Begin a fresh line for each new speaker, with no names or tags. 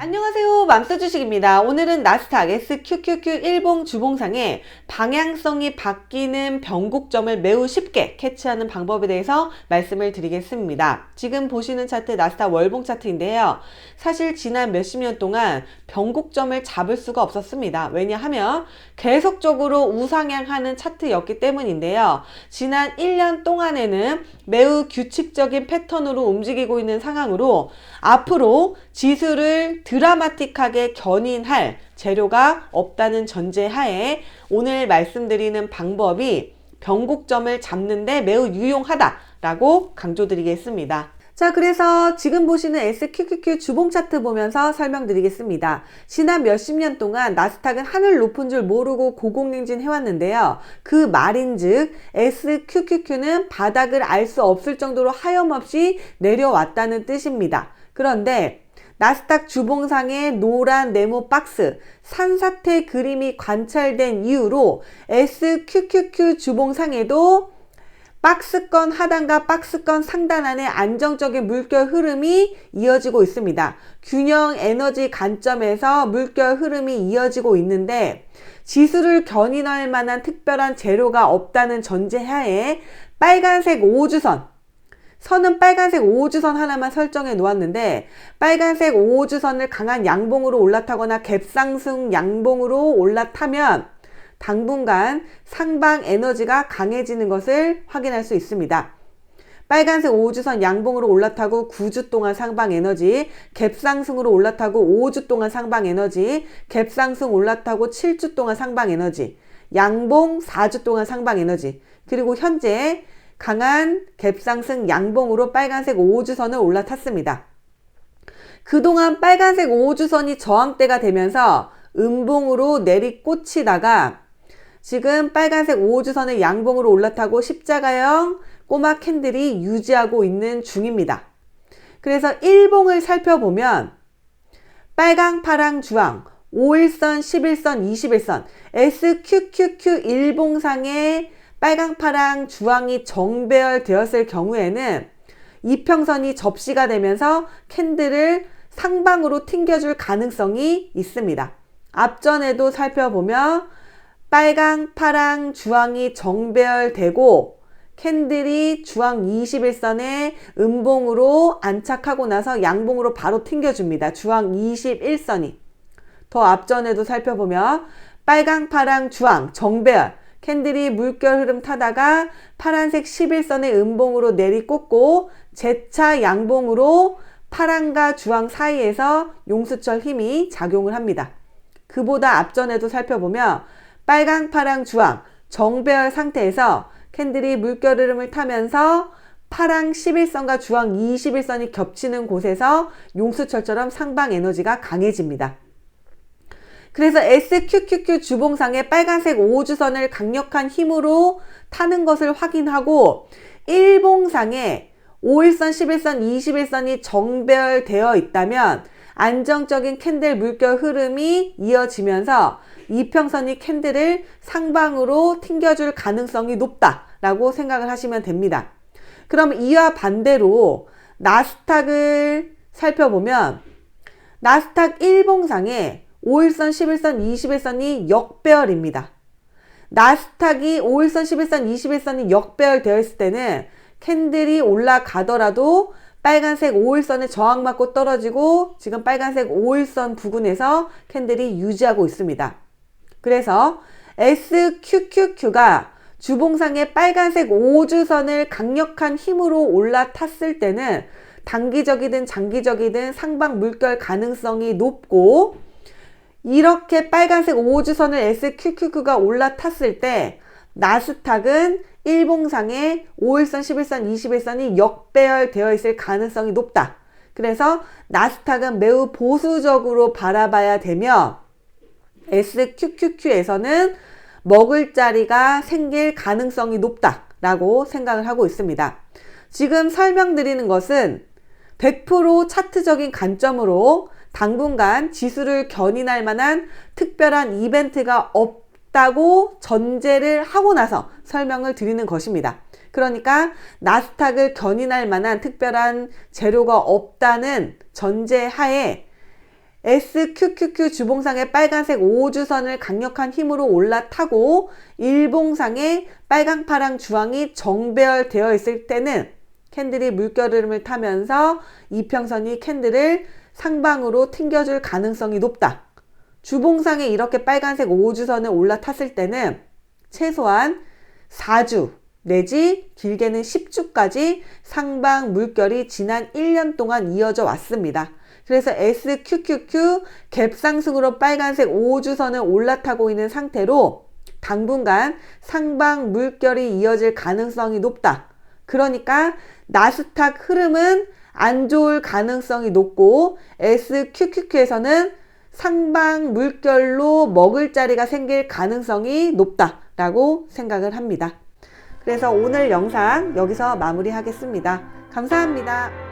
안녕하세요. 맘스 주식입니다. 오늘은 나스닥 SQQQ 일봉 주봉상의 방향성이 바뀌는 변곡점을 매우 쉽게 캐치하는 방법에 대해서 말씀을 드리겠습니다. 지금 보시는 차트 나스닥 월봉 차트인데요. 사실 지난 몇십 년 동안 변곡점을 잡을 수가 없었습니다. 왜냐하면 계속적으로 우상향하는 차트였기 때문인데요. 지난 1년 동안에는 매우 규칙적인 패턴으로 움직이고 있는 상황으로 앞으로 지수를 드라마틱하게 견인할 재료가 없다는 전제하에 오늘 말씀드리는 방법이 변곡점을 잡는데 매우 유용하다라고 강조드리겠습니다. 자, 그래서 지금 보시는 SQQQ 주봉 차트 보면서 설명드리겠습니다. 지난 몇십 년 동안 나스닥은 하늘 높은 줄 모르고 고공행진 해왔는데요. 그 말인즉 SQQQ는 바닥을 알 수 없을 정도로 하염없이 내려왔다는 뜻입니다. 그런데 나스닥 주봉상의 노란 네모 박스 산사태 그림이 관찰된 이후로 SQQQ 주봉상에도 박스권 하단과 박스권 상단 안에 안정적인 물결 흐름이 이어지고 있습니다. 균형 에너지 관점에서 물결 흐름이 이어지고 있는데 지수를 견인할 만한 특별한 재료가 없다는 전제하에 빨간색 5주선 선은 빨간색 5호주선 하나만 설정해 놓았는데 빨간색 5호주선을 강한 양봉으로 올라타거나 갭상승 양봉으로 올라타면 당분간 상방 에너지가 강해지는 것을 확인할 수 있습니다. 빨간색 5주선 양봉으로 올라타고 9주 동안 상방 에너지, 갭상승으로 올라타고 5주 동안 상방 에너지, 갭상승 올라타고 7주 동안 상방 에너지, 양봉 4주 동안 상방 에너지, 그리고 현재 강한 갭상승 양봉으로 빨간색 5주선을 올라탔습니다. 그동안 빨간색 5주선이 저항대가 되면서 음봉으로 내리꽂히다가 지금 빨간색 5주선을 양봉으로 올라타고 십자가형 꼬마 캔들이 유지하고 있는 중입니다. 그래서 1봉을 살펴보면 빨강, 파랑, 주황, 5일선, 11선, 21선, SQQQ 일봉상의 빨강, 파랑, 주황이 정배열되었을 경우에는 이평선이 접시가 되면서 캔들을 상방으로 튕겨줄 가능성이 있습니다. 앞전에도 살펴보면 빨강, 파랑, 주황이 정배열되고 캔들이 주황 21선에 음봉으로 안착하고 나서 양봉으로 바로 튕겨줍니다. 주황 21선이. 더 앞전에도 살펴보면 빨강, 파랑, 주황, 정배열 캔들이 물결 흐름 타다가 파란색 11선의 음봉으로 내리꽂고 재차 양봉으로 파랑과 주황 사이에서 용수철 힘이 작용을 합니다. 그보다 앞전에도 살펴보면 빨강, 파랑, 주황 정배열 상태에서 캔들이 물결 흐름을 타면서 파랑 11선과 주황 21선이 겹치는 곳에서 용수철처럼 상방 에너지가 강해집니다. 그래서 SQQQ 주봉상의 빨간색 5주선을 강력한 힘으로 타는 것을 확인하고 일봉상에 5일선, 11선, 21선이 정별되어 있다면 안정적인 캔들 물결 흐름이 이어지면서 이평선이 캔들을 상방으로 튕겨줄 가능성이 높다라고 생각을 하시면 됩니다. 그럼 이와 반대로 나스닥을 살펴보면 나스닥 일봉상에 5일선, 11선, 21선이 역배열입니다. 나스닥이 5일선, 11선, 21선이 역배열 되어 있을 때는 캔들이 올라가더라도 빨간색 5일선에 저항 맞고 떨어지고 지금 빨간색 5일선 부근에서 캔들이 유지하고 있습니다. 그래서 SQQQ가 주봉상의 빨간색 5주선을 강력한 힘으로 올라탔을 때는 단기적이든 장기적이든 상방 물결 가능성이 높고 이렇게 빨간색 5주선을 SQQQ가 올라탔을 때 나스닥은 일봉상에 5일선, 11선, 21선이 역배열되어 있을 가능성이 높다. 그래서 나스닥은 매우 보수적으로 바라봐야 되며 SQQQ에서는 먹을 자리가 생길 가능성이 높다라고 생각을 하고 있습니다. 지금 설명드리는 것은 100% 차트적인 관점으로 당분간 지수를 견인할 만한 특별한 이벤트가 없다고 전제를 하고 나서 설명을 드리는 것입니다. 그러니까 나스닥을 견인할 만한 특별한 재료가 없다는 전제 하에 SQQQ 주봉상의 빨간색 5호주선을 강력한 힘으로 올라타고 일봉상의 빨강, 파랑, 주황이 정배열되어 있을 때는 캔들이 물결음을 타면서 이평선이 캔들을 상방으로 튕겨줄 가능성이 높다. 주봉상에 이렇게 빨간색 5호주선을 올라탔을 때는 최소한 4주 내지 길게는 10주까지 상방 물결이 지난 1년 동안 이어져 왔습니다. 그래서 SQQQ 갭상승으로 빨간색 5호주선을 올라타고 있는 상태로 당분간 상방 물결이 이어질 가능성이 높다. 그러니까 나스닥 흐름은 안 좋을 가능성이 높고 SQQQ에서는 상방 물결로 먹을 자리가 생길 가능성이 높다라고 생각을 합니다. 그래서 오늘 영상 여기서 마무리하겠습니다. 감사합니다.